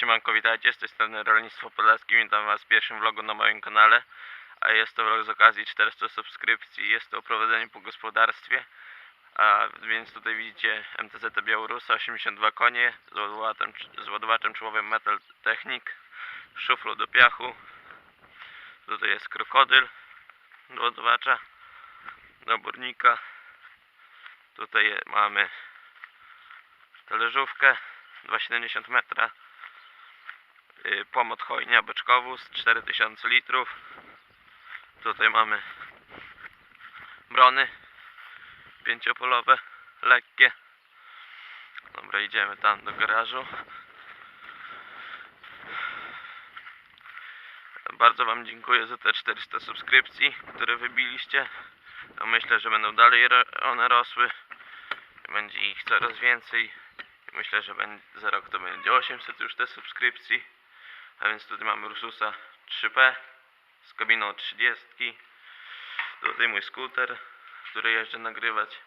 Siemanko, witajcie, z tej strony Rolnictwo Podlaskie, witam was w pierwszym vlogu na moim kanale, a jest to vlog z okazji 400 subskrypcji, jest to o prowadzeniu po gospodarstwie, a więc tutaj widzicie MTZ Białorusa, 82 konie, z ładowaczem, z ładowaczem czołowym Metal Technic, szuflą do piachu, tutaj jest krokodyl do ładowacza, do burnika, tutaj mamy talerzówkę 2,70 metra, pomot chojnia beczkowóz 4000 litrów. Tutaj mamy brony pięciopolowe lekkie. Dobra idziemy tam do garażu. Bardzo wam dziękuję za te 400 subskrypcji które wybiliście. No myślę, że będą dalej one rosły. Będzie ich coraz więcej. Myślę, że za rok to będzie 800 już te subskrypcji a więc tutaj mamy Ursusa 3P z kabiną 30. Tutaj mój skuter, który jeżdżę nagrywać.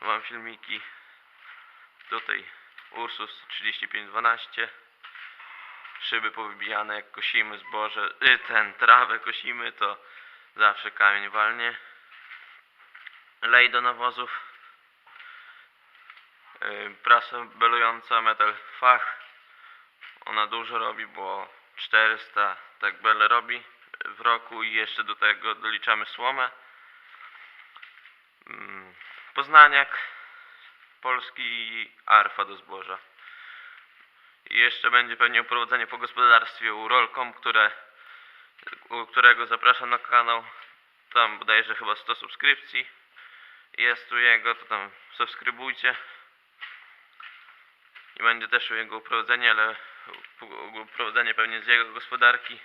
Mam filmiki. Tutaj Ursus 3512. Szyby powybijane jak kosimy zboże, y, ten trawę kosimy to zawsze kamień walnie. Lej do nawozów. Y, Prasa belująca metal fach ona dużo robi, bo 400 tak bele robi w roku i jeszcze do tego doliczamy słomę. Mm, Poznaniak polski i arfa do zboża. I jeszcze będzie pewnie uprowadzenie po gospodarstwie u Rolkom, które, u którego zapraszam na kanał. Tam bodajże chyba 100 subskrypcji. Jest u jego, to tam subskrybujcie. I będzie też u jego uprowadzenie, ale uprowadzenie pewnie z jego gospodarki.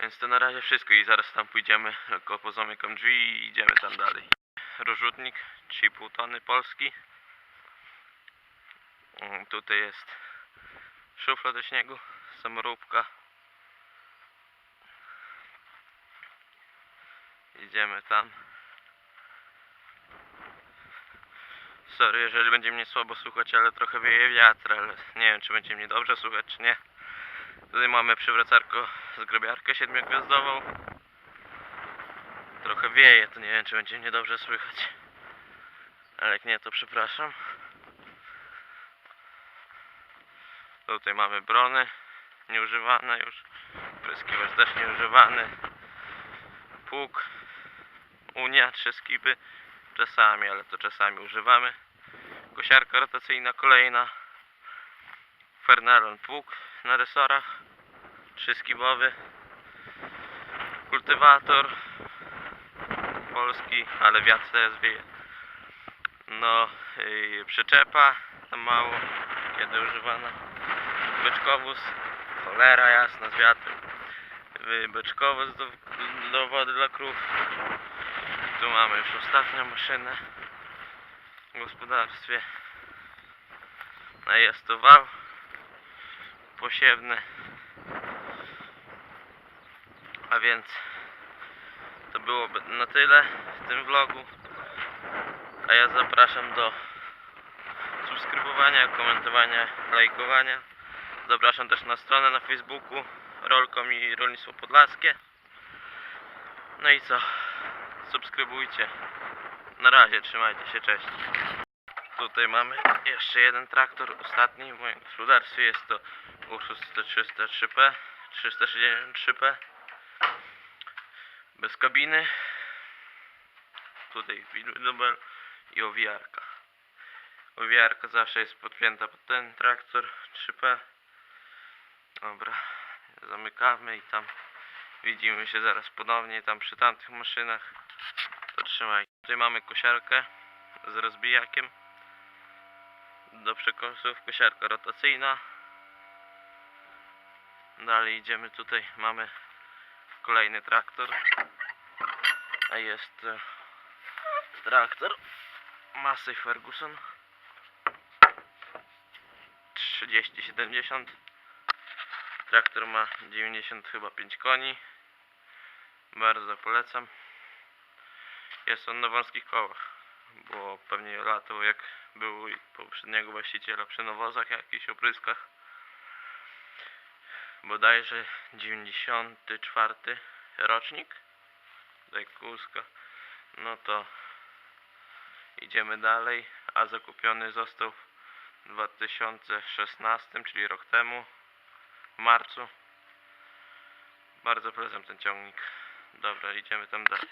Więc to na razie wszystko i zaraz tam pójdziemy, tylko pozamykam drzwi i idziemy tam dalej. Rozrzutnik 3,5 tony polski. Tutaj jest szufla do śniegu, samoróbka. Idziemy tam. Sorry, jeżeli będzie mnie słabo słuchać, ale trochę wieje wiatr, ale nie wiem, czy będzie mnie dobrze słuchać, czy nie. Tutaj mamy przywracarko z grobiarkę siedmiogwiazdową. Trochę wieje, to nie wiem, czy będzie mnie dobrze słychać. Ale jak nie, to przepraszam. Tutaj mamy brony nieużywane już. Pryskiwacz też nieużywany. Pług. Unia, trzy skipy. Czasami, ale to czasami używamy. Kosiarka rotacyjna kolejna. Fernelon pług na resorach. Trzyskibowy. Kultywator. Polski, ale wiatr teraz wieje. No, yy, przyczepa. Tam mało, kiedy używana. Beczkowóz. Cholera jasna z wiatrem. Yy, Beczkowóz do, do wody dla krów. Tu mamy już ostatnią maszynę gospodarstwie. Jest to wał posiewny. A więc to byłoby na tyle w tym vlogu. A ja zapraszam do subskrybowania, komentowania, lajkowania. Zapraszam też na stronę na Facebooku Rolkom i Rolnictwo Podlaskie. No i co? Subskrybujcie. Na razie, trzymajcie się, cześć. Tutaj mamy jeszcze jeden traktor, ostatni w moim gospodarstwie. Jest to Ursus 303P, 363P. Bez kabiny. Tutaj widubel i owijarka. Owijarka zawsze jest podpięta pod ten traktor 3P. Dobra, zamykamy i tam widzimy się zaraz ponownie tam przy tamtych maszynach. To trzymaj. Tutaj mamy kosiarkę z rozbijakiem. Do przekosów kosiarka rotacyjna. Dalej idziemy tutaj, mamy kolejny traktor. A jest e, traktor Massey Ferguson 3070 Traktor ma 90 chyba 5 koni. Bardzo polecam. Jest on na wąskich kołach, bo pewnie latał jak był poprzedniego właściciela przy nawozach, jakichś opryskach. bodajże 94 rocznik Dajkuska no to idziemy dalej a zakupiony został w 2016 czyli rok temu w marcu. Bardzo polecam ten ciągnik. Dobra idziemy tam dalej